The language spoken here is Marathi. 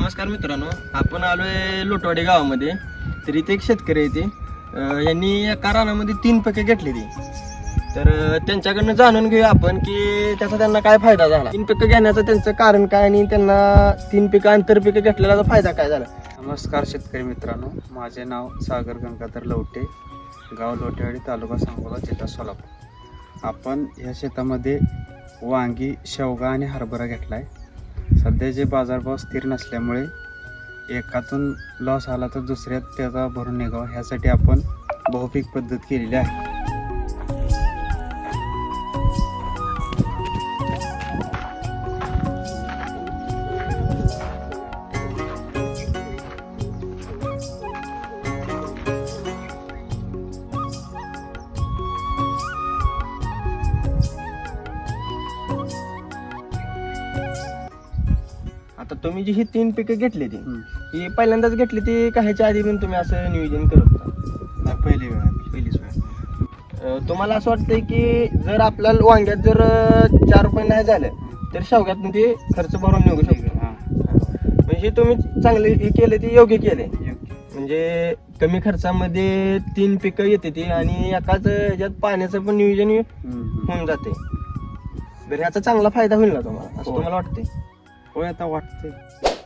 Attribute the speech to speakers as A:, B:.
A: नमस्कार मित्रांनो आपण आलो आहे लोटवाडी गावामध्ये. तर इथे एक शेतकरी आहे ते. यांनी एका रानामध्ये तीन पिके घेतली ती. तर त्यांच्याकडनं जाणून घेऊया आपण की त्याचा त्यांना काय फायदा झाला. तीन पिकं घेण्याचं त्यांचं कारण काय आणि त्यांना तीन पिकं आंतरपिकं घेतलेला फायदा काय झाला?
B: नमस्कार शेतकरी मित्रांनो माझे नाव सागर गंगाधर लवटे गाव लोटेवाडी तालुका सांगोला जिल्हा सोलापूर. आपण ह्या शेतामध्ये वांगी शेवगा आणि हरभरा घेतला आहे सध्याचे बाजारभाव स्थिर नसल्यामुळे एकातून लॉस आला तर दुसऱ्यात त्याचा भरून निघावा. ह्यासाठी आपण बहुपीक पद्धत केलेली आहे.
A: आता तुम्ही जी ही तीन पिकं घेतली ती
B: हम्म.
A: ही पहिल्यांदाच घेतली ती का ह्याच्या आधी पण तुम्ही असं नियोजन करत होता
B: नाही, पहिली वेळ आहे.
A: पहिलीच वेळ अं, तुम्हाला असं वाटतंय की जर आपल्याला वांग्यात जर अं, चार रुपये नाही झालं तर शेवग्यात ते खर्च भरून निघू शकतो
B: हां.
A: म्हणजे तुम्ही चांगले हे केले ते योग्य केले
B: योग्य.
A: म्हणजे कमी खर्चामध्ये तीन पिकं येते ती आणि एकाच ह्याच्यात पाण्याचं पण नियोजन
B: हम्म.
A: होऊन जाते तर ह्याचा चांगला फायदा होईल ना तुम्हाला असं
B: हो.
A: तुम्हाला वाटते
B: होय आता वाटतंय